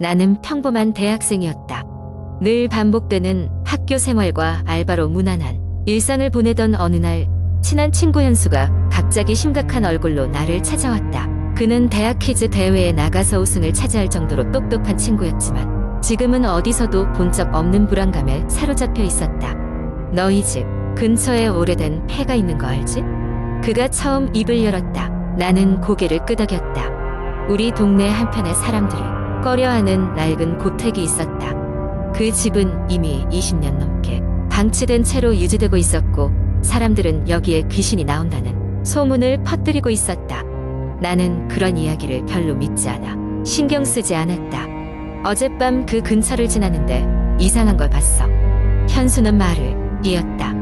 나는 평범한 대학생이었다. 늘 반복되는 학교 생활과 알바로 무난한 일상을 보내던 어느 날 친한 친구 현수가 갑자기 심각한 얼굴로 나를 찾아왔다. 그는 대학 퀴즈 대회에 나가서 우승을 차지할 정도로 똑똑한 친구였지만 지금은 어디서도 본 적 없는 불안감에 사로잡혀 있었다. 너희 집 근처에 오래된 폐가 있는 거 알지? 그가 처음 입을 열었다. 나는 고개를 끄덕였다. 우리 동네 한편의 사람들이 꺼려하는 낡은 고택이 있었다. 그 집은 이미 20년 넘게 방치된 채로 유지되고 있었고 사람들은 여기에 귀신이 나온다는 소문을 퍼뜨리고 있었다. 나는 그런 이야기를 별로 믿지 않아 신경 쓰지 않았다. 어젯밤 그 근처를 지나는데 이상한 걸 봤어. 현수는 말을 이었다.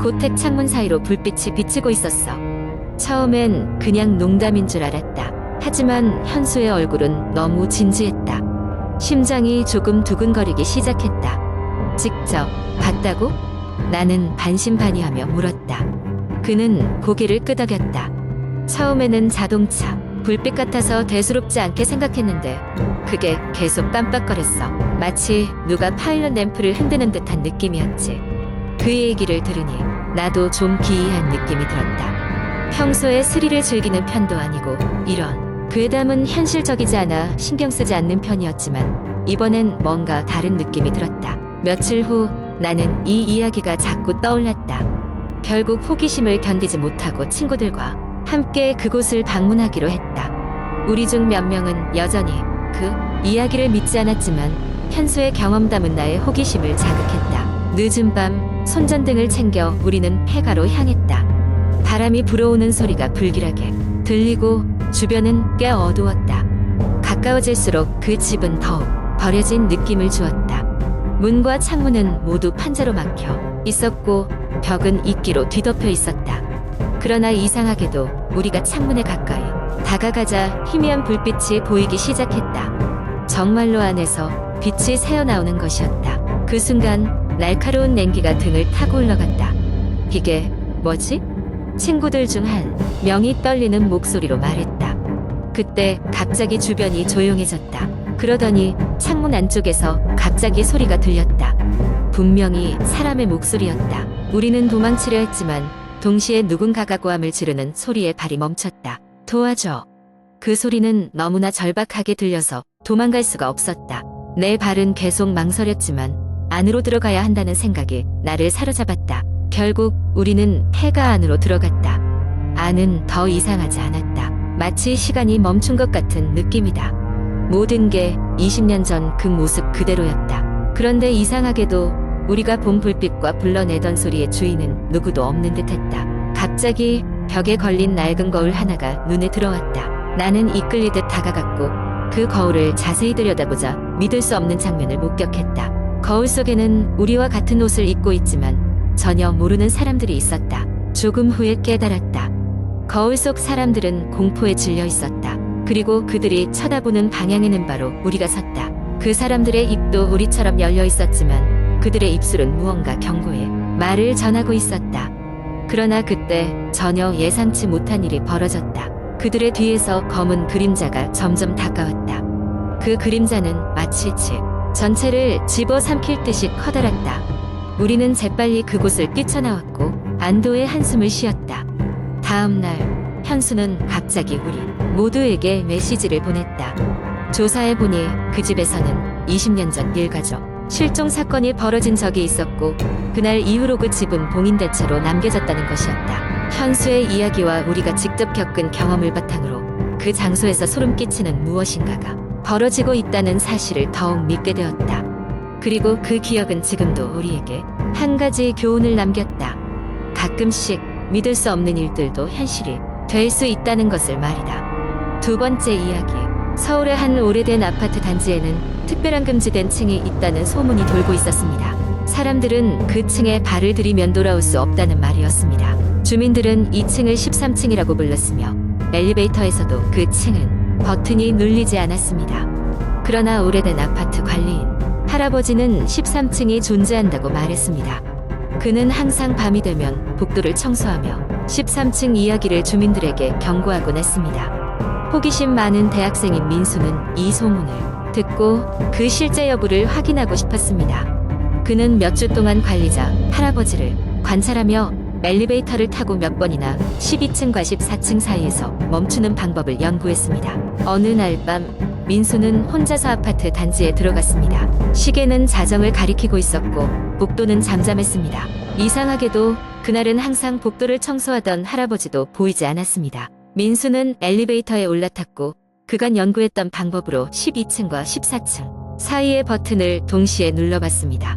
고택 창문 사이로 불빛이 비치고 있었어. 처음엔 그냥 농담인 줄 알았다. 하지만 현수의 얼굴은 너무 진지했다. 심장이 조금 두근거리기 시작했다. 직접 봤다고? 나는 반신반의하며 물었다. 그는 고개를 끄덕였다. 처음에는 자동차, 불빛 같아서 대수롭지 않게 생각했는데 그게 계속 깜빡거렸어. 마치 누가 파일럿 램프를 흔드는 듯한 느낌이었지. 그 얘기를 들으니 나도 좀 기이한 느낌이 들었다. 평소에 스릴을 즐기는 편도 아니고 이런 괴담은 현실적이지 않아 신경 쓰지 않는 편이었지만 이번엔 뭔가 다른 느낌이 들었다. 며칠 후 나는 이 이야기가 자꾸 떠올랐다. 결국 호기심을 견디지 못하고 친구들과 함께 그곳을 방문하기로 했다. 우리 중 몇 명은 여전히 그 이야기를 믿지 않았지만 현수의 경험 담은 나의 호기심을 자극했다. 늦은 밤 손전등을 챙겨 우리는 폐가로 향했다. 바람이 불어오는 소리가 불길하게 들리고 주변은 꽤 어두웠다. 가까워질수록 그 집은 더욱 버려진 느낌을 주었다. 문과 창문은 모두 판자로 막혀 있었고 벽은 이끼로 뒤덮여 있었다. 그러나 이상하게도 우리가 창문에 가까이 다가가자 희미한 불빛이 보이기 시작했다. 정말로 안에서 빛이 새어나오는 것이었다. 그 순간 날카로운 냉기가 등을 타고 올라갔다. 이게 뭐지? 친구들 중 한 명이 떨리는 목소리로 말했다. 그때 갑자기 주변이 조용해졌다. 그러더니 창문 안쪽에서 갑자기 소리가 들렸다. 분명히 사람의 목소리였다. 우리는 도망치려 했지만 동시에 누군가가 고함을 지르는 소리에 발이 멈췄다. 도와줘. 그 소리는 너무나 절박하게 들려서 도망갈 수가 없었다. 내 발은 계속 망설였지만 안으로 들어가야 한다는 생각이 나를 사로잡았다. 결국 우리는 폐가 안으로 들어갔다. 안은 더 이상하지 않았다. 마치 시간이 멈춘 것 같은 느낌이다. 모든 게 20년 전 그 모습 그대로였다. 그런데 이상하게도 우리가 본 불빛과 불러내던 소리의 주인은 누구도 없는 듯 했다. 갑자기 벽에 걸린 낡은 거울 하나가 눈에 들어왔다. 나는 이끌리듯 다가갔고 그 거울을 자세히 들여다보자 믿을 수 없는 장면을 목격했다. 거울 속에는 우리와 같은 옷을 입고 있지만 전혀 모르는 사람들이 있었다. 조금 후에 깨달았다. 거울 속 사람들은 공포에 질려 있었다. 그리고 그들이 쳐다보는 방향에는 바로 우리가 섰다. 그 사람들의 입도 우리처럼 열려 있었지만 그들의 입술은 무언가 경고해 말을 전하고 있었다. 그러나 그때 전혀 예상치 못한 일이 벌어졌다. 그들의 뒤에서 검은 그림자가 점점 다가왔다. 그 그림자는 마치 집 전체를 집어삼킬 듯이 커다랐다. 우리는 재빨리 그곳을 뛰쳐나왔고 안도의 한숨을 쉬었다. 다음 날 현수는 갑자기 우리 모두에게 메시지를 보냈다. 조사해 보니 그 집에서는 20년 전 일가족 실종 사건이 벌어진 적이 있었고 그날 이후로 그 집은 봉인된 채로 남겨졌다는 것이었다. 현수의 이야기와 우리가 직접 겪은 경험을 바탕으로 그 장소에서 소름 끼치는 무엇인가가 벌어지고 있다는 사실을 더욱 믿게 되었다. 그리고 그 기억은 지금도 우리에게 한 가지 교훈을 남겼다. 가끔씩 믿을 수 없는 일들도 현실이 될 수 있다는 것을 말이다. 두 번째 이야기. 서울의 한 오래된 아파트 단지에는 특별한 금지된 층이 있다는 소문이 돌고 있었습니다. 사람들은 그 층에 발을 들이면 돌아올 수 없다는 말이었습니다. 주민들은 이 층을 13층이라고 불렀으며 엘리베이터에서도 그 층은 버튼이 눌리지 않았습니다. 그러나 오래된 아파트 관리인 할아버지는 13층이 존재한다고 말했습니다. 그는 항상 밤이 되면 복도를 청소하며 13층 이야기를 주민들에게 경고하곤 했습니다. 호기심 많은 대학생인 민수는 이 소문을 듣고 그 실제 여부를 확인하고 싶었습니다. 그는 몇 주 동안 관리자 할아버지를 관찰하며 엘리베이터를 타고 몇 번이나 12층과 14층 사이에서 멈추는 방법을 연구했습니다. 어느 날 밤 민수는 혼자서 아파트 단지에 들어갔습니다. 시계는 자정을 가리키고 있었고 복도는 잠잠했습니다. 이상하게도 그날은 항상 복도를 청소하던 할아버지도 보이지 않았습니다. 민수는 엘리베이터에 올라탔고 그간 연구했던 방법으로 12층과 14층 사이의 버튼을 동시에 눌러봤습니다.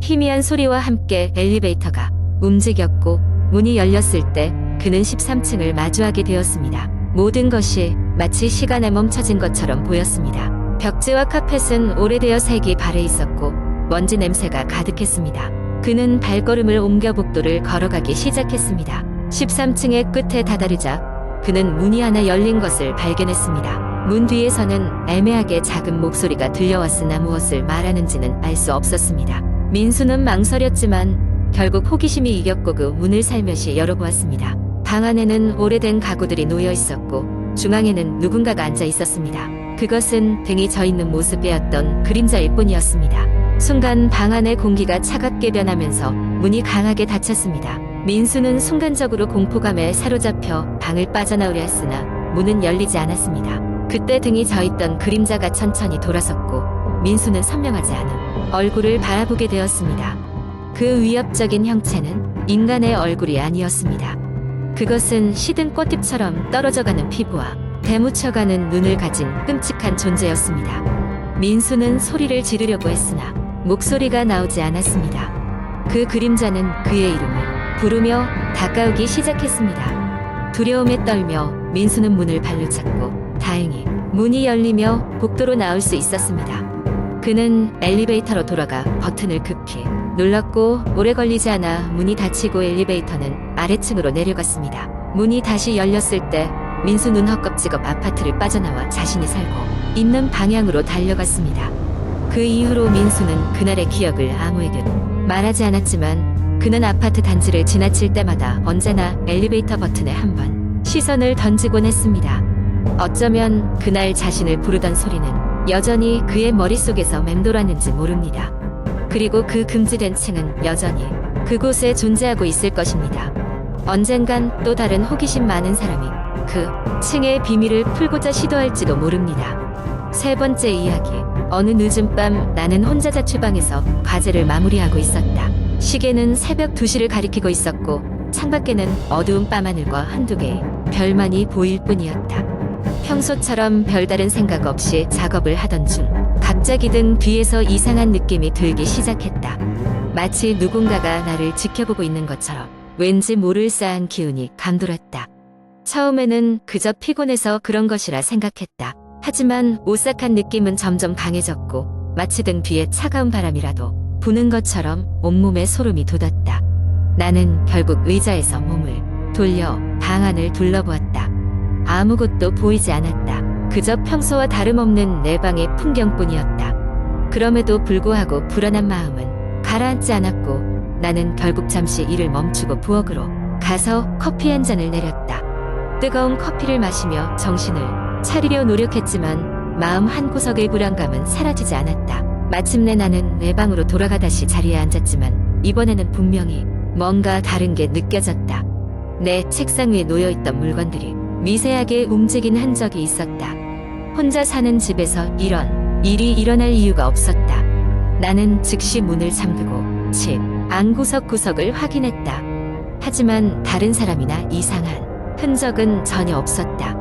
희미한 소리와 함께 엘리베이터가 움직였고 문이 열렸을 때 그는 13층을 마주하게 되었습니다. 모든 것이 마치 시간에 멈춰진 것처럼 보였습니다. 벽지와 카펫은 오래되어 색이 발해 있었고 먼지 냄새가 가득했습니다. 그는 발걸음을 옮겨 복도를 걸어가기 시작했습니다. 13층의 끝에 다다르자 그는 문이 하나 열린 것을 발견했습니다. 문 뒤에서는 애매하게 작은 목소리가 들려왔으나 무엇을 말하는지는 알 수 없었습니다. 민수는 망설였지만 결국 호기심이 이겼고 그 문을 살며시 열어보았습니다. 방 안에는 오래된 가구들이 놓여 있었고 중앙에는 누군가가 앉아 있었습니다. 그것은 등이 져 있는 모습이었던 그림자일 뿐이었습니다. 순간 방 안의 공기가 차갑게 변하면서 문이 강하게 닫혔습니다. 민수는 순간적으로 공포감에 사로잡혀 방을 빠져나오려 했으나 문은 열리지 않았습니다. 그때 등이 져 있던 그림자가 천천히 돌아섰고 민수는 선명하지 않은 얼굴을 바라보게 되었습니다. 그 위협적인 형체는 인간의 얼굴이 아니었습니다. 그것은 시든 꽃잎처럼 떨어져가는 피부와 대묻혀가는 눈을 가진 끔찍한 존재였습니다. 민수는 소리를 지르려고 했으나 목소리가 나오지 않았습니다. 그 그림자는 그의 이름을 부르며 다가오기 시작했습니다. 두려움에 떨며 민수는 문을 발로 찾고 다행히 문이 열리며 복도로 나올 수 있었습니다. 그는 엘리베이터로 돌아가 버튼을 급히 눌렀고 오래 걸리지 않아 문이 닫히고 엘리베이터는 아래층으로 내려갔습니다. 문이 다시 열렸을 때 민수 눈 헛겁지겁 아파트를 빠져나와 자신이 살고 있는 방향으로 달려갔습니다. 그 이후로 민수는 그날의 기억을 아무에게도 말하지 않았지만 그는 아파트 단지를 지나칠 때마다 언제나 엘리베이터 버튼에 한 번 시선을 던지곤 했습니다. 어쩌면 그날 자신을 부르던 소리는 여전히 그의 머릿속에서 맴돌았는지 모릅니다. 그리고 그 금지된 층은 여전히 그곳에 존재하고 있을 것입니다. 언젠간 또 다른 호기심 많은 사람이 그 층의 비밀을 풀고자 시도할지도 모릅니다. 세 번째 이야기. 어느 늦은 밤 나는 혼자 자취방에서 과제를 마무리하고 있었다. 시계는 새벽 2시를 가리키고 있었고 창밖에는 어두운 밤하늘과 한두 개의 별만이 보일 뿐이었다. 평소처럼 별다른 생각 없이 작업을 하던 중 갑자기 등 뒤에서 이상한 느낌이 들기 시작했다. 마치 누군가가 나를 지켜보고 있는 것처럼 왠지 모를 싸한 기운이 감돌았다. 처음에는 그저 피곤해서 그런 것이라 생각했다. 하지만 오싹한 느낌은 점점 강해졌고 마치 등 뒤에 차가운 바람이라도 부는 것처럼 온몸에 소름이 돋았다. 나는 결국 의자에서 몸을 돌려 방 안을 둘러보았다. 아무것도 보이지 않았다. 그저 평소와 다름없는 내 방의 풍경뿐이었다. 그럼에도 불구하고 불안한 마음은 가라앉지 않았고 나는 결국 잠시 일을 멈추고 부엌으로 가서 커피 한 잔을 내렸다. 뜨거운 커피를 마시며 정신을 차리려 노력했지만 마음 한구석의 불안감은 사라지지 않았다. 마침내 나는 내 방으로 돌아가 다시 자리에 앉았지만 이번에는 분명히 뭔가 다른 게 느껴졌다. 내 책상 위에 놓여있던 물건들이 미세하게 움직인 흔적이 있었다. 혼자 사는 집에서 이런 일이 일어날 이유가 없었다. 나는 즉시 문을 잠그고 집 안 구석 구석을 확인했다. 하지만 다른 사람이나 이상한 흔적은 전혀 없었다.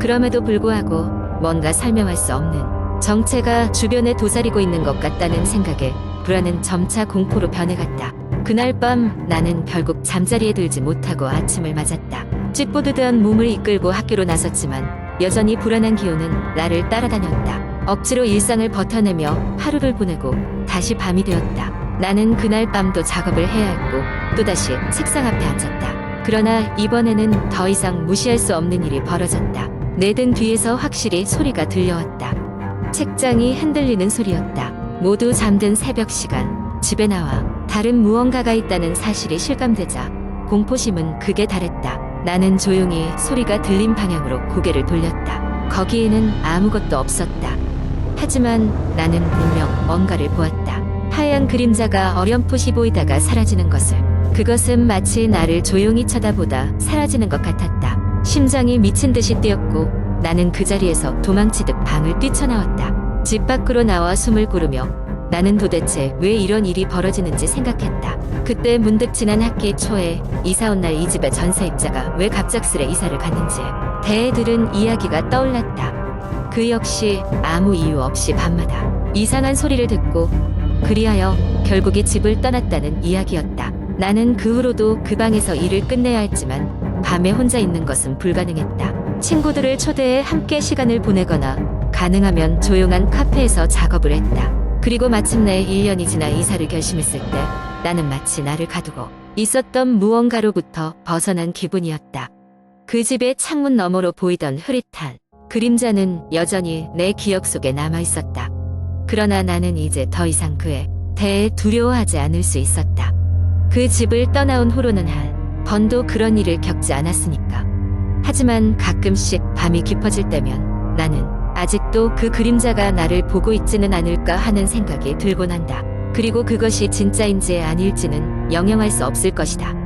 그럼에도 불구하고 뭔가 설명할 수 없는 정체가 주변에 도사리고 있는 것 같다는 생각에 불안은 점차 공포로 변해갔다. 그날 밤 나는 결국 잠자리에 들지 못하고 아침을 맞았다. 찌뿌드드한 몸을 이끌고 학교로 나섰지만 여전히 불안한 기운은 나를 따라다녔다. 억지로 일상을 버텨내며 하루를 보내고 다시 밤이 되었다. 나는 그날 밤도 작업을 해야 했고 또다시 책상 앞에 앉았다. 그러나 이번에는 더 이상 무시할 수 없는 일이 벌어졌다. 내 등 뒤에서 확실히 소리가 들려왔다. 책장이 흔들리는 소리였다. 모두 잠든 새벽 시간, 집에 나와 다른 무언가가 있다는 사실이 실감되자 공포심은 극에 달했다. 나는 조용히 소리가 들린 방향으로 고개를 돌렸다. 거기에는 아무것도 없었다. 하지만 나는 분명 뭔가를 보았다. 하얀 그림자가 어렴풋이 보이다가 사라지는 것을. 그것은 마치 나를 조용히 쳐다보다 사라지는 것 같았다. 심장이 미친 듯이 뛰었고 나는 그 자리에서 도망치듯 방을 뛰쳐나왔다. 집 밖으로 나와 숨을 고르며 나는 도대체 왜 이런 일이 벌어지는지 생각했다. 그때 문득 지난 학기 초에 이사 온 날 이 집의 전세입자가 왜 갑작스레 이사를 갔는지 대들은 이야기가 떠올랐다. 그 역시 아무 이유 없이 밤마다 이상한 소리를 듣고 그리하여 결국에 집을 떠났다는 이야기였다. 나는 그 후로도 그 방에서 일을 끝내야 했지만 밤에 혼자 있는 것은 불가능했다. 친구들을 초대해 함께 시간을 보내거나 가능하면 조용한 카페에서 작업을 했다. 그리고 마침내 1년이 지나 이사를 결심했을 때 나는 마치 나를 가두고 있었던 무언가로부터 벗어난 기분이었다. 그 집의 창문 너머로 보이던 흐릿한 그림자는 여전히 내 기억 속에 남아 있었다. 그러나 나는 이제 더 이상 그에 대해 두려워하지 않을 수 있었다. 그 집을 떠나온 후로는 한 번도 그런 일을 겪지 않았으니까. 하지만 가끔씩 밤이 깊어질 때면 나는 아직도 그 그림자가 나를 보고 있지는 않을까 하는 생각이 들곤 한다. 그리고 그것이 진짜인지 아닐지는 영영할 수 없을 것이다.